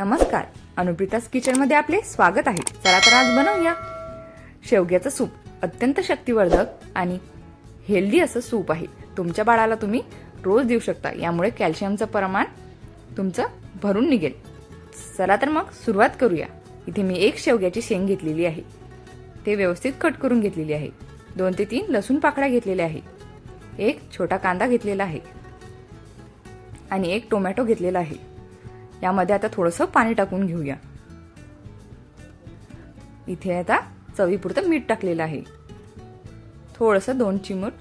नमस्कार. अनुप्रितास किचनमध्ये आपले स्वागत आहे. चला तर आज बनवूया. शेवग्याचं सूप. अत्यंत शक्तिवर्धक आणि हेल्दी असं सूप आहे. तुमच्या बाळाला तुम्ही रोज देऊ शकता. यामुळे कॅल्शियमचं प्रमाण तुमचं भरून निघेल. चला तर मग सुरुवात करूया. इथे मी एक शेवग्याची शेंग घेतलेली आहे. ते व्यवस्थित कट करून घेतलेली आहे. दोन ते तीन लसूण पाकळ्या घेतलेल्या आहे. एक छोटा कांदा घेतलेला आहे. आणि एक टोमॅटो घेतलेला आहे. यामध्ये आता थोडंसं पाणी टाकून घेऊया. इथे आता चवीपुरतं मीठ टाकलेलं आहे. थोडंसं दोन चिमूट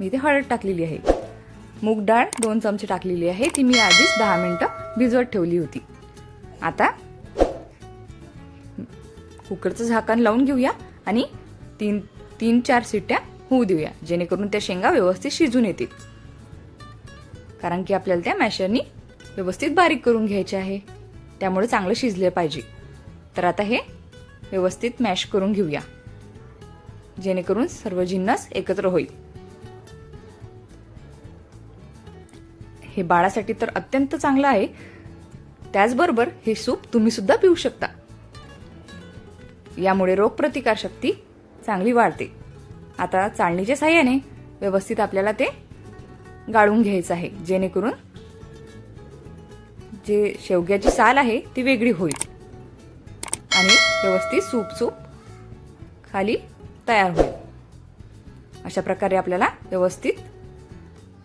मी इथे हळद टाकलेली आहे. मूग डाळ दोन चमचे टाकलेली आहे ती मी आधीच दहा मिनटं भिजवत ठेवली होती. आता कुकरचं झाकण लावून घेऊया आणि तीन तीन चार सिट्ट्या होऊ देऊया जेणेकरून त्या शेंगा व्यवस्थित शिजून येतील. कारण की आपल्याला त्या मॅशरनी व्यवस्थित बारीक करून घ्यायचे आहे. त्यामुळे चांगलं शिजले पाहिजे. तर आता हे व्यवस्थित मॅश करून घेऊया. जेणेकरून सर्व जिन्नस एकत्र होईल. हे बाळासाठी तर अत्यंत चांगलं आहे. त्याचबरोबर हे सूप तुम्ही सुद्धा पिऊ शकता. यामुळे रोगप्रतिकार शक्ती चांगली वाढते. आता चाळणीच्या साह्याने व्यवस्थित आपल्याला ते गाळून घ्यायचं आहे. जेणेकरून जे शेवग्याची साल आहे ती वेगळी होईल. आणि व्यवस्थित सूप सूप खाली तयार होईल. अशा प्रकारे आपल्याला व्यवस्थित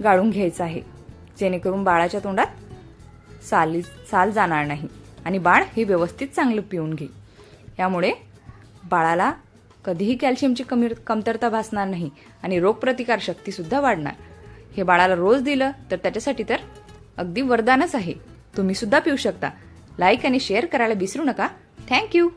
गाळून घ्यायचं आहे. जेणेकरून बाळाच्या तोंडात साली साल जाणार नाही आणि बाळ हे व्यवस्थित चांगलं पिऊन घेईल. यामुळे बाळाला कधीही कॅल्शियमची कमी कमतरता भासणार नाही आणि रोगप्रतिकार शक्तीसुद्धा वाढणार. हे बाळाला रोज दिलं तर त्याच्यासाठी तर अगदी वरदानच आहे. तुम्ही सुद्धा पिऊ शकता. लाईक आणि शेअर करायला विसरू नका. थँक्यू